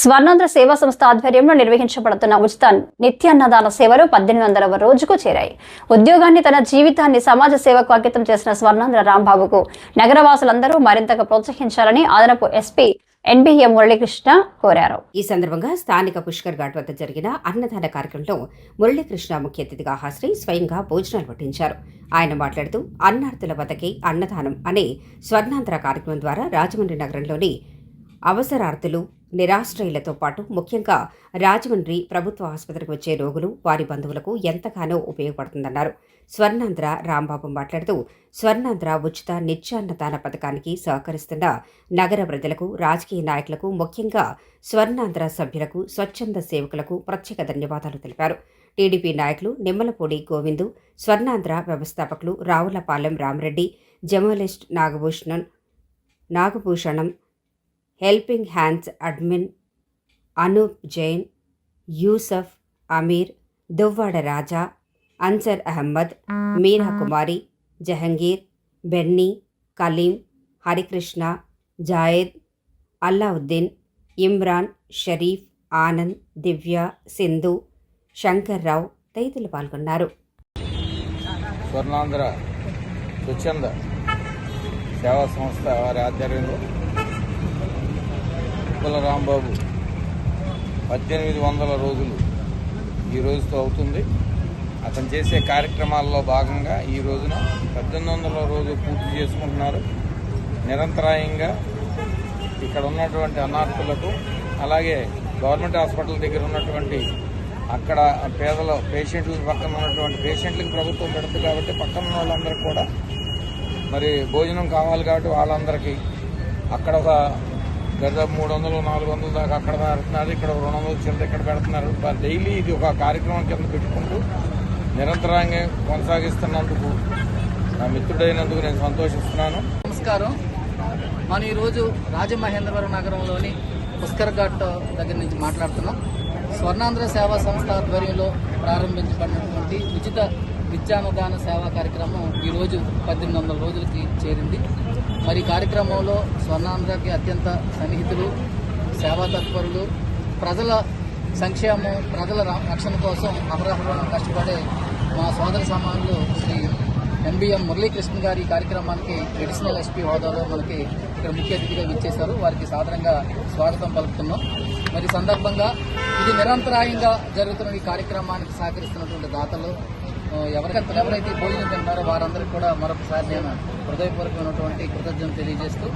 స్వర్ణాంధ్ర సేవా సంస్థ ఆధ్వర్యంలో నిర్వహించబడుతున్న ఉచిత నిత్యాన్నదాన సేవలు పద్దెనిమిది వందల రోజుకు చేరాయి. ఉద్యోగాన్ని తన జీవితాన్ని సమాజ సేవకు అంకితం చేసిన స్వర్ణాంధ్ర రాంబాబుకు నగరవాసులందరూ మరింతగా ప్రోత్సహించాలని అదనపు ఎస్పీ ఎన్బిఎం మురళీకృష్ణ కోరారు. ఈ సందర్భంగా స్థానిక పుష్కర్ ఘాట్ వద్ద జరిగిన అన్నదాన కార్యక్రమంలో మురళీకృష్ణ ముఖ్య అతిథిగా హాజరై స్వయంగా భోజనాలు వడ్డించారు. ఆయన మాట్లాడుతూ అన్నార్థుల వద్దకే అన్నదానం అనే స్వర్ణాంధ్ర కార్యక్రమం ద్వారా రాజమండ్రి నగరంలోని అవసరార్థులు నిరాశ్రయులతో పాటు ముఖ్యంగా రాజమండ్రి ప్రభుత్వ ఆసుపత్రికి వచ్చే రోగులు వారి బంధువులకు ఎంతగానో ఉపయోగపడుతుందన్నారు. స్వర్ణాంధ్ర రాంబాబు మాట్లాడుతూ స్వర్ణాంధ్ర ఉచిత నిత్యాన్నదాన పథకానికి సహకరిస్తున్న నగర ప్రజలకు రాజకీయ నాయకులకు ముఖ్యంగా స్వర్ణాంధ్ర సభ్యులకు స్వచ్ఛంద సేవకులకు ప్రత్యేక ధన్యవాదాలు తెలిపారు. టీడీపీ నాయకులు నిమ్మలపూడి గోవిందు స్వర్ణాంధ్ర వ్యవస్థాపకులు Ravulapalem Ramareddy journalist Nagabhushanam Nagabhushanam helping hands admin Anoop Jain Yusuf Ameer Duvvada Raja Ansar Ahmed Meera Kumari Jahangir Benny Kaleem Harikrishna Zayed Allauddin Imran Sharif Anand Divya Sindhu Shankarrao తదితరులు పాల్గొన్నారు. స్వర్ణాంధ్ర స్వచ్ఛంద సేవా సంస్థ వారి ఆధ్వర్యంలో ఉప్పల రాంబాబు. పద్దెనిమిది వందల రోజులు ఈ రోజుతో అవుతుంది. అతను చేసే కార్యక్రమాల్లో భాగంగా ఈ రోజున పద్దెనిమిది వందల రోజు పూర్తి చేసుకుంటున్నారు. నిరంతరాయంగా ఇక్కడ ఉన్నటువంటి అనాథులకు అలాగే గవర్నమెంట్ హాస్పిటల్ దగ్గర ఉన్నటువంటి అక్కడ పేదల పేషెంట్ల పక్కన ఉన్నటువంటి పేషెంట్లకు ప్రభుత్వం పెడుతుంది కాబట్టి పక్కన ఉన్న వాళ్ళందరికీ కూడా మరి భోజనం కావాలి కాబట్టి వాళ్ళందరికీ అక్కడ ఒక దాదాపు మూడు వందలు నాలుగు వందలు దాకా అక్కడ పెడుతున్నారు. ఇక్కడ రెండు వందలు చిల్లర ఇక్కడ పెడుతున్నారు. డైలీ ఇది ఒక కార్యక్రమం కింద పెట్టుకుంటూ నిరంతరంగా కొనసాగిస్తున్నందుకు నా మిత్రుడైనందుకు నేను సంతోషిస్తున్నాను. నమస్కారం. మనం ఈరోజు రాజమహేంద్రవరం నగరంలోని పుష్కర్ ఘాట్ దగ్గర నుంచి మాట్లాడుతున్నాం. స్వర్ణాంధ్ర సేవా సంస్థ ఆధ్వర్యంలో ప్రారంభించబడినటువంటి ఉచిత విద్యానుదాన సేవా కార్యక్రమం ఈరోజు పద్దెనిమిది వందల రోజులకి చేరింది. మరి కార్యక్రమంలో స్వర్ణాంధ్రకి అత్యంత సన్నిహితులు సేవా తత్పరులు ప్రజల సంక్షేమం ప్రజల ర- రక్షణ కోసం అమరాహ్రం కష్టపడే మా సోదర సమానులు శ్రీ ఎంబీఎం మురళీకృష్ణ గారి ఈ కార్యక్రమానికి ట్రెడిషనల్ ఎస్పీ హోదాలో మనకి ఇక్కడ ముఖ్య అతిథిగా విచ్చేశారు. వారికి సాధారణంగా స్వాగతం పలుకుతున్నాం. మరి సందర్భంగా ఇది నిరంతరాయంగా జరుగుతున్న ఈ కార్యక్రమానికి సహకరిస్తున్నటువంటి దాతలు ఎవరికైతే ఎవరైతే భోజనం తింటారో వారందరికీ కూడా మరొకసారి నేను హృదయపూర్వకమైనటువంటి కృతజ్ఞతలు తెలియజేస్తూ